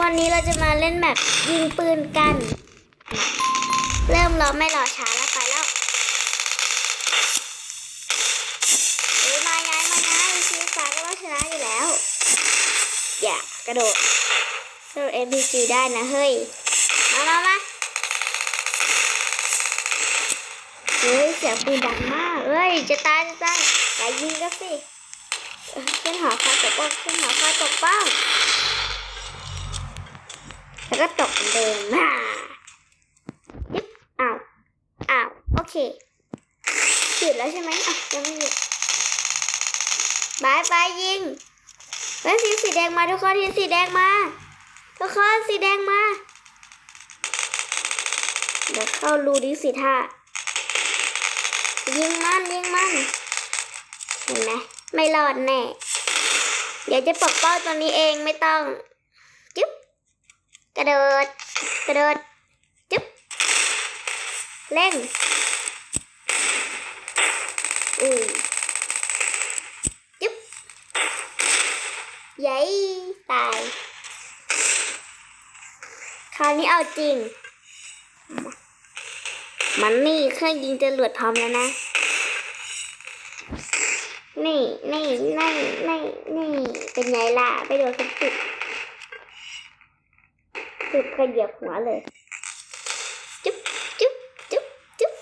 วันนี้เราจะมาเล่นแบบยิงปืนกัน เริ่มรอไม่รอช้าแล้วไปแล้วเฮ้ยมาไงมาไงชีฟ้าก็ว่าชนะอยู่แล้ว อย่ากระโดดกระโดด NPC ได้นะเฮ้ย มามามาเฮ้ยเสียงปืนดังมากเฮ้ยจะตายจะตายอย่ายิงก็สิขึ้นหอคอยตกป้องขึ้นหอคอยตกป้อง แล้วก็ตกเหมือนเดิมมายึบอ้าวอ้าวโอเคหยุดแล้วใช่ไหมอะยังไม่หยุดบายบายยิงเฮ้ยทีสีแดงมาทุกคนทีสีแดงมาทุกคนสีแดงมาเดี๋ยวเข้ารูดิสิท่ายิงมันยิงมันเห็นไหมไม่รอดแน่เดี๋ยวจะปกป้องตัวนี้เองไม่ต้อง กระโดด กระโดดจึ๊บ เล่นอือจึ๊บยัยตาย คราวนี้เอาจริง มันนี่เครื่องยิงจรวดพร้อมแล้วนะ นี่ นี่ นี่ นี่ นี่ เป็นไงล่ะ ไปโดนสักจุดุดกระเหยียบหัวเลย จุ๊บจุ๊บจุ๊บจุ๊บ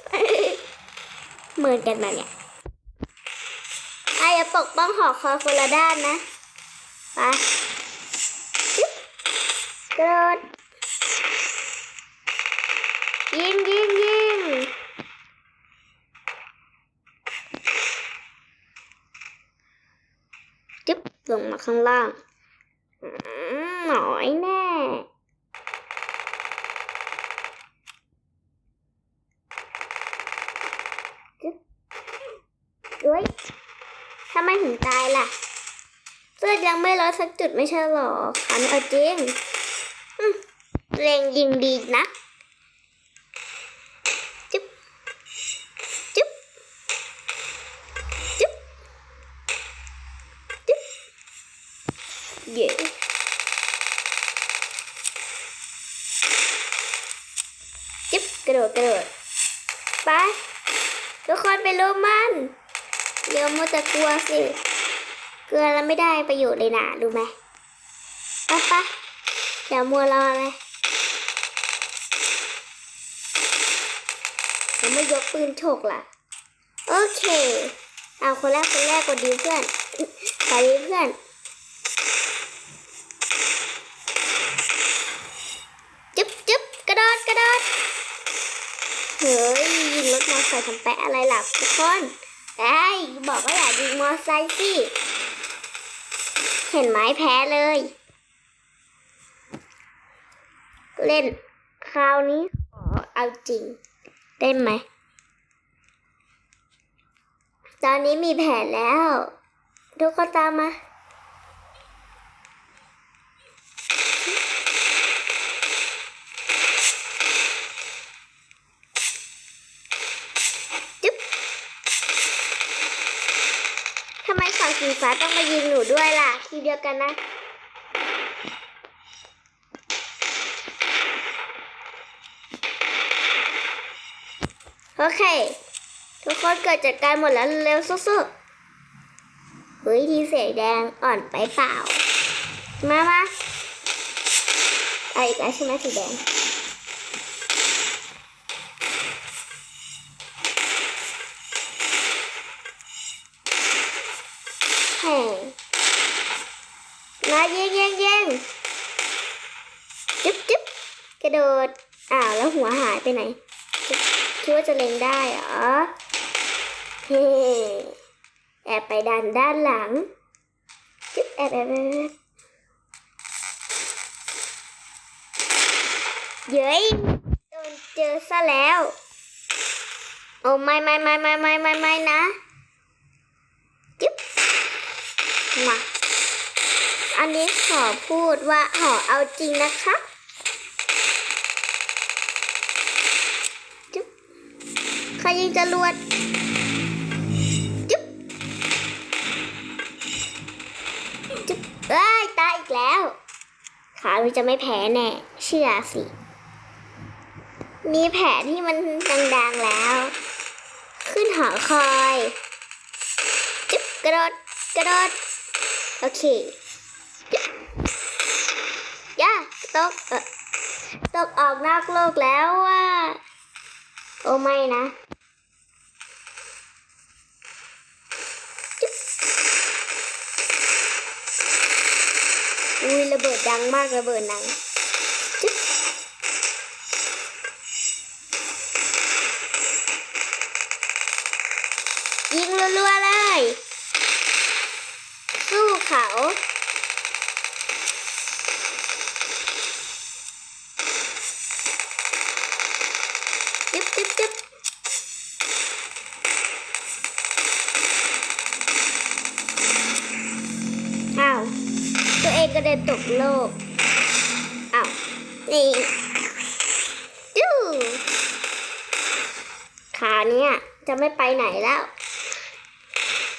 เหมือนกันมาเนี่ยไอ้อย่าปกป้องหอกคอคนละด้านนะไปจุ๊บกระโดดยิงยิงยิงจุ๊บลงมาข้างล่างหน่อยแน่ อุ้ยทำไม ถึงตายล่ะเลือดยังไม่ร้อยสักจุดไม่ใช่หรอขันเอาจริงเล็งยิงดีนะจุ๊บจุ๊บจุ๊บจุ๊บเย้จุ๊บกระโดดกระโดดไปทุกคนไปลุมมัน เดี๋ยวมัวแต่กลัวสิ เกลือแล้วไม่ได้ประโยชน์เลยนะรู้ไหมไปปะเดี๋ยวมัวรอเลยผมไม่ยกปืนโฉกล่ะ โอเค เอาคนแรกคนแรกกดดีเพื่อนไปดีเพื่อนจึ๊บจึ๊บกระโดดกระโดดเฮ้ยยิงรถมอเตอร์ไซค์ทำแปะอะไรหล่ะทุกคน ได้บอกว่าอย่าดึงมอไซค์สิเห็นไหมแพ้เลย เล่นคราวนี้ขอเอาจริง ได้ไหม ตอนนี้มีแผนแล้ว ทุกคนตามมา จึ๊บ ทำไมฝั่ง สีฟ้าต้องมายิงหนูด้วยล่ะ ทีเดียวกันนะ โอเค ทุกคนเกิดจากการหมดแล้วเร็วสู้ๆเฮ้ยทีเสียแดงอ่อนไปเปล่า มามาเอาอีกแล้วใช่ไหมสีแดง แห่มา ยิงยิงยิงจึ๊บจึ๊บกระโดด อ้าวแล้วหัวหายไปไหน คิดว่าจะเล็งได้เหรอเฮ้แอบไปดันด้านหลังจึ๊บแอบแอบแอบเย้ยโดนเจอซะแล้ว โอ้ไม่ไม่ไม่ไม่ไม่ไม่ไม่นะจึ๊บมา อันนี้ขอพูดว่าหอเอาจริงนะคะจุ๊บใครยิงจรวดจุ๊บจุ๊บเอ้ยตายอีกแล้ว ขาวิจะไม่แพ้แน่เชื่อสิ มีแผนที่มันดังๆแล้ว ขึ้นหอคอยจึ๊บกระโดดกระโดดโอเคจึ๊บย่า ตกเออตกออกนอกโลกแล้วว่า โอ้ไม่นะอุ้ยระเบิดดังมากระเบิดดังจึ๊บยิงรัวๆเลย สู้เขา จึ๊บจึ๊บอ้าว ตัวเองก็เดินตกโลก อ้าว นี่จู้ขาเนี้ยจะไม่ไปไหนแล้ว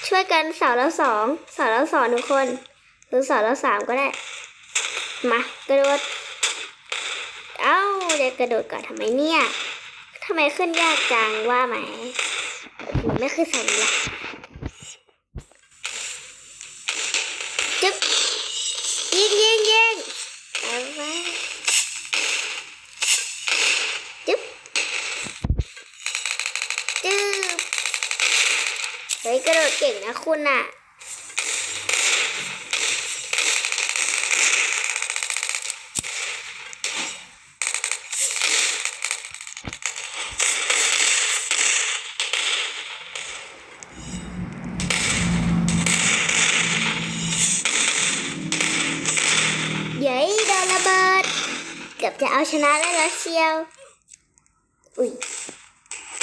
ช่วยกันสาแล้วสองสาแล้วสองทุกคน หรือสาแล้วสามก็ได้ มากระโดด เอ้าเดี๋ยวกระโดดก่อนทำไมเนี่ย ทำไมขึ้นยากจังว่าไหมหนูไม่ขึ้นสนี้ละจึ๊บยิงยิงยิงเอาไว้จึ๊บจึ๊บเฮ้ยกระโดดเก่งนะคุณอะเย้ยโดนระเบิด เกือบจะเอาชนะได้แล้วเชียว อุ้ย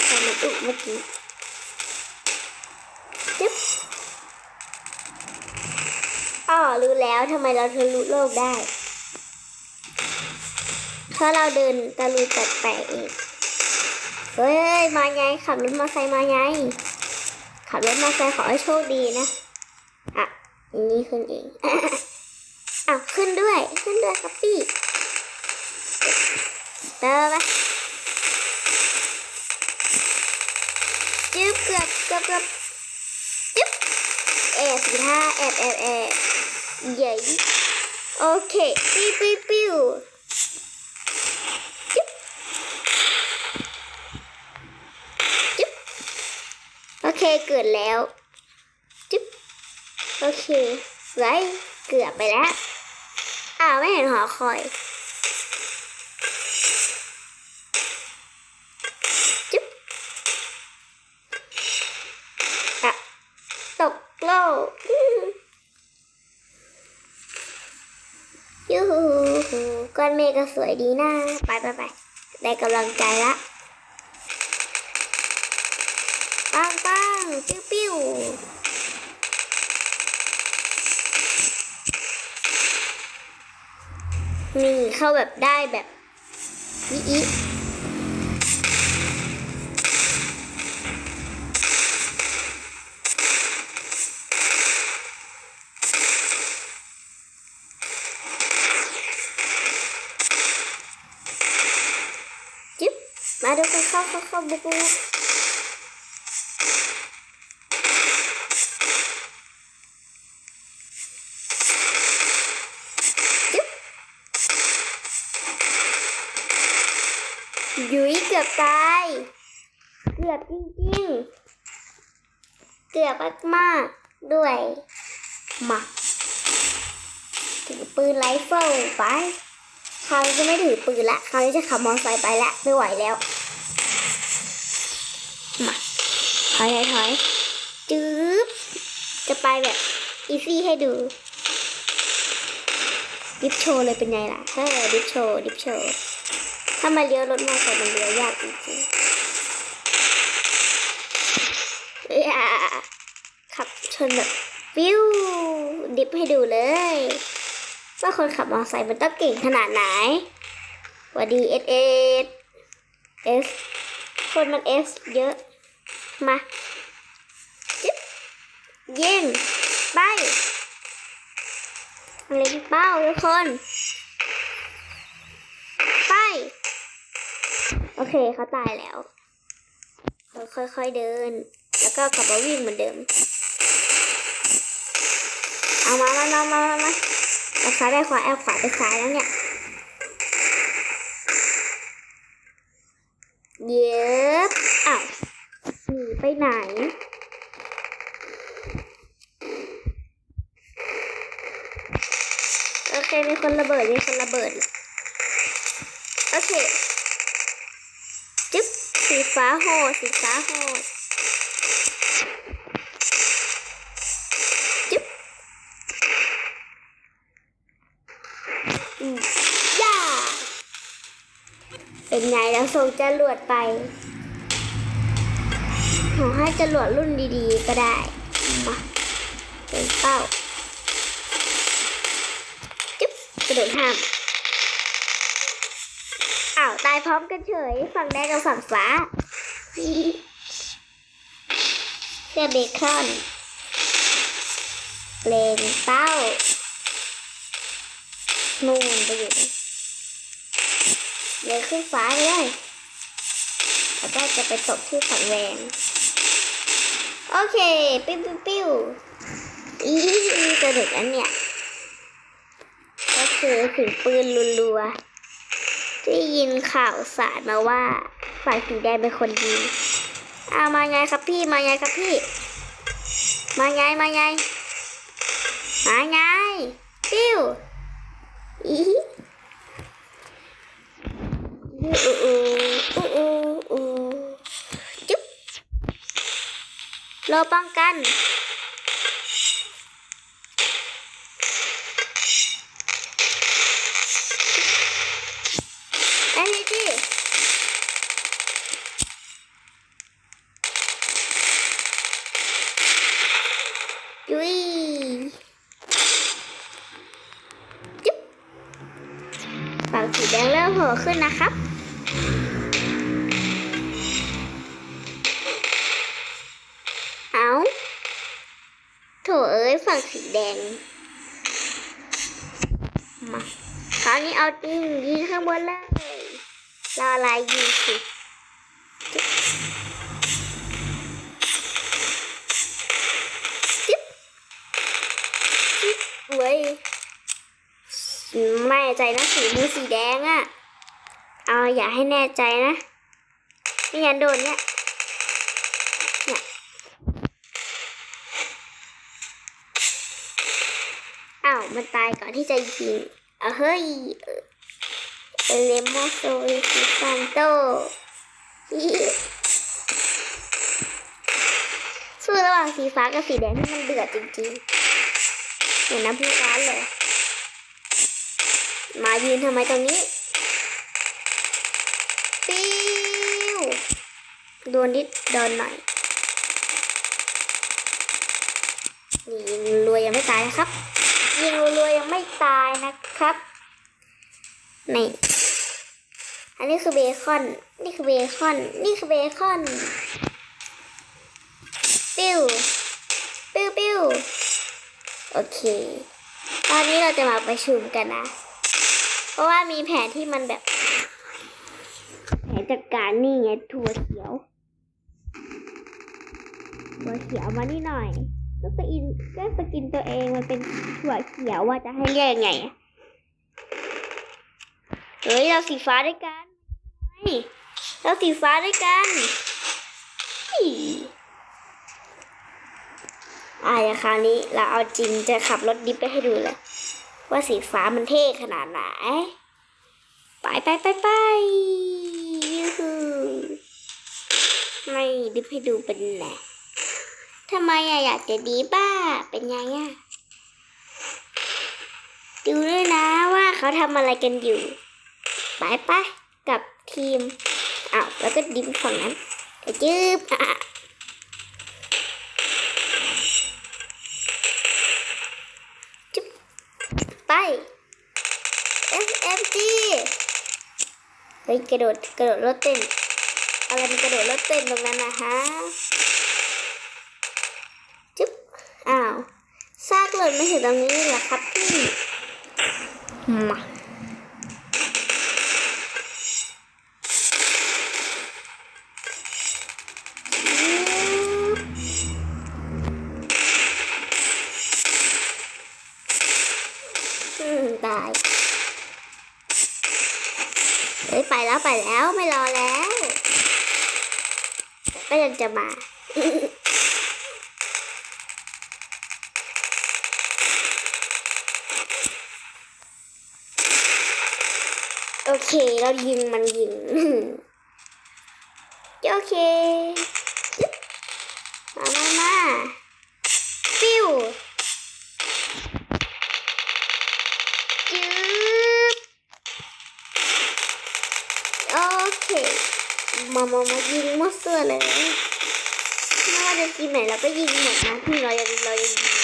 ทำมันอุกเมื่อกี้จึ๊บอ๋อรู้แล้วทำไมเราทะลุโลกได้ เพราะเราเดินตะลุยแปลกๆเองเฮ้ย มาไง ขับรถมอเตอร์ไซค์มาไง ขับรถมอเตอร์ไซค์ขอให้โชคดีนะ อะอย่างนี้ขึ้นเองอะขึ้นด้วย ขึ้นด้วยครับพี่ เติมไปจึ๊บเกือบเกือบเกือบจึ๊บแอบสิท่าแอบแอบแอบใหญ่โอเคปิ้วปิ้วปิ้วจึ๊บจึ๊บโอเคเกิดแล้วจึ๊บโอเคไว้เกือบไปแล้วอ้าวไม่เห็นหอคอย จึ๊บอะ ตกโลกอื้อยูหูหูก้อนเมฆก็สวยดีนะ ไปไปไปได้กำลังใจละปังปังปิ้วปิ้วนี่เข้าแบบได้แบบอีอีจึ๊ บมาดูกันเข้าเข้าเข้าบุกบุกจึ๊บยุ้ยเกือบตาย เกือบจริงๆ เกือบมากๆด้วย มาถือปืนไรเฟิลไป คราวนี้จะไม่ถือปืนละ คราวนี้จะขับมอเตอร์ไซค์ไปละ ไม่ไหวแล้ว มาถ อยถอยถอยจื๊บจะไปแบบอีซี่ให้ดู ดิฟโชว์เลยเป็นไงล่ะเฮ้ดิฟโชว์ดิฟโชว์ถ้ามาเลี้ยวรถมอเตอร์ไซค์มันเลี้ยวยากจริงๆเอ้ยอะขับชนแบบวิวดิฟให้ดูเลยว่าคนขับมอเตอร์ไซค์มันต้องเก่งขนาดไหนวัสดีเอสเอสเอสคนมันเอสเยอะ มาจิ๊บยิงไปเล็งเป้าทุกคน ไป โอเคเขาตายแล้วเราค่อยๆเดิน แล้วก็กลับมาวิ่งเหมือนเดิม เอามามามามามาเอาซ้ายไปขวาแอลขวาไปซ้ายแล้วเนี่ย เย็บ ไปไหน โอเค มีคนระเบิด มีคนระเบิด โอเค จึ๊บ สีฟ้าโหด สีฟ้าโหดจึ๊บอืมย่า เป็นไงแล้วส่งจรวดไป ขอให้จรวดรุ่นดีๆ ก็ได้มาเป็นเป้าจึ๊บกระโดดห้ามอ้าวตายพร้อมกันเฉย ฝั่งแดงกับฝั่งฟ้าเสื้อเบคอนเลงเป้านู่นไปอยู่นะเดี๋ยวขึ้นฟ้าไปเลยแล้วก็จะไปตกที่ฝั่งแดง โอเค ปิ้วปิ้วปิ้วอีสนุกอันเนี่ย ก็คือถึงปืนรัวๆได้ยินข่าวสารมาว่า ฝ่ายสีแดงเป็นคนยิงเอามาไงครับพี่ มาไงครับพี่ มาไง มาไง มาไง ปิ้วอีอู้อู้อู้อู้อู้จุ๊บ รอป้องกันไอ้นี่ดิยุยจุ๊บฝั่งสีแดงเริ่มโผล่ขึ้นนะครับ แดง มาคราวนี้เอาจริงยิงข้างบนเลยรออะไรยิงสิจิ๊บจิ๊บเว้ยไม่แน่ใจนะสีมือสีแดงอะ่ะ เอาอย่าให้แน่ใจนะไม่งั้นโดนเนี่ยเนี่ยอ้าว มันตายก่อนที่จะยิงเอาเฮ้ยเอเลโมโซลิซิซันโตสู้ระหว่างสีฟ้ากับสีแดงที่มันเดือดจริงๆ เหมือนน้ำพุร้อนเลย มายืนทำไมตรงนี้ ปิ้ว โดนนิดโดนหน่อย นี่ยิงรวยยังไม่ตายนะครับ ยิงรวยยังไม่ตายนะครับนี่อันนี้คือเบคอน นี่คือเบคอน นี่คือเบคอน ปิ้ว ปิ้วปิ้วโอเค ตอนนี้เราจะมาประชุมกันนะ เพราะว่ามีแผนที่มันแบบ แผนจัดการนี่ไงถั่วเขียว ถั่วเขียวมานี่หน่อย ก็สกินก็สกินตัวเองมันเป็นถั่วเขียวว่าจะให้เรียกยังไงเฮ้ยเราสีฟ้าด้วยกันเฮ้ยเราสีฟ้าด้วยกันอีอะอย่างคราวนี้เราเอาจริงจะขับรถดิฟไปให้ดูเลยว่าสีฟ้ามันเท่ขนาดไหน ไปไปไปไปยูฮูไม่ดิฟให้ดูเป็นแหละ ทำไมอะอยากจะดีบ้า เป็นไงอะดูด้วยนะว่าเขาทำอะไรกันอยู่ ไปไปกับทีมอ้าวแล้วก็ดิฟฝั่งนั้นจืบอะจุ๊บไป SMG เฮ้ยกระโดดกระโดดรถเต้นอะไรมันกระโดดรถเต้นตรงนั้นนะฮะ อ้าวซากเล่ไม่เห็นตรงนี้เหรอครับพี่มาตาเฮ้ยไปแล้วไปแล้วไม่รอแล้ว ก็ยังจะมา เคเรายิงมันยิงโอเคมามามาปิ้วจืบโอเคมามามายิงมั่วซั่วเลยไม่ว่าจะทีมไหนเราก็ยิงหมดนะที่เรายังเรายังยิง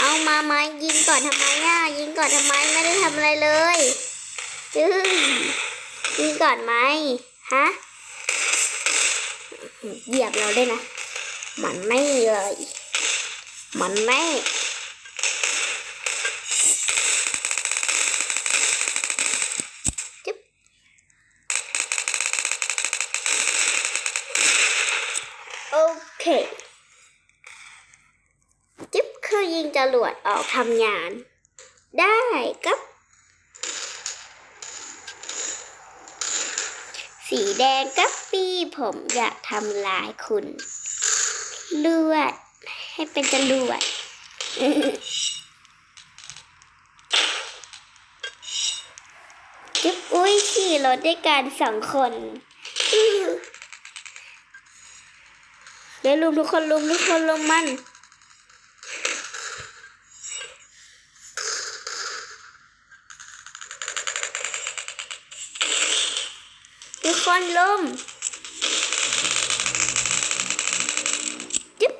เอามาไม้ยิงก่อนทำไมอะยิงก่อนทำไมไม่ได้ทำอะไรเลยยืยยิงก่อนไหมฮะเหยียบเราได้นะ มันไม่เลย มันไม่จึ๊บโอเค จิ๊บคือยิงจ รวดออกทำงาน ได้ครับ สีแดงกับปีผมอยากทำลายคุณลวด ให้เป็นจรวดจิ๊บอุ้ยขี่รถด้วยกันสองคนเดี๋ยวลุมทุกคนลุมทุกคนลุมมัน กคนลมจึ๊บ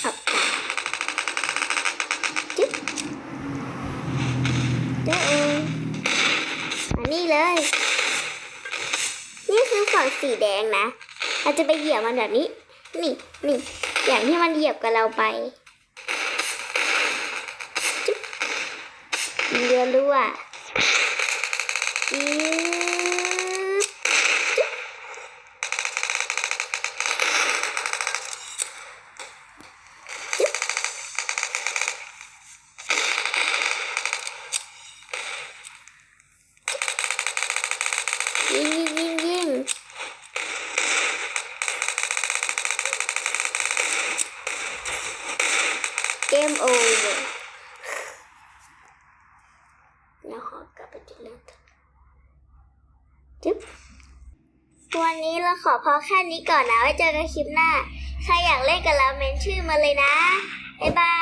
เอาตาจึ๊บเจ้าเองมานี่เลย นี่คือฝั่งสีแดงนะ เราจะไปเหยียบมันแบบนี้ นี่นี่อย่างที่มันเหยียบกับเราไป เรือรั่วยืดจึ๊บยิงยิงยิงยิงเกมโอเวอร์ แล้วขอกลับไปจุดเริ่มต้นจึ๊บวันนี้เราขอ พอแค่นี้ก่อนนะไว้เจอกันคลิปหน้า ใครอยากเล่นกับเราเมนชื่อมาเลยนะ บ๊ายบาย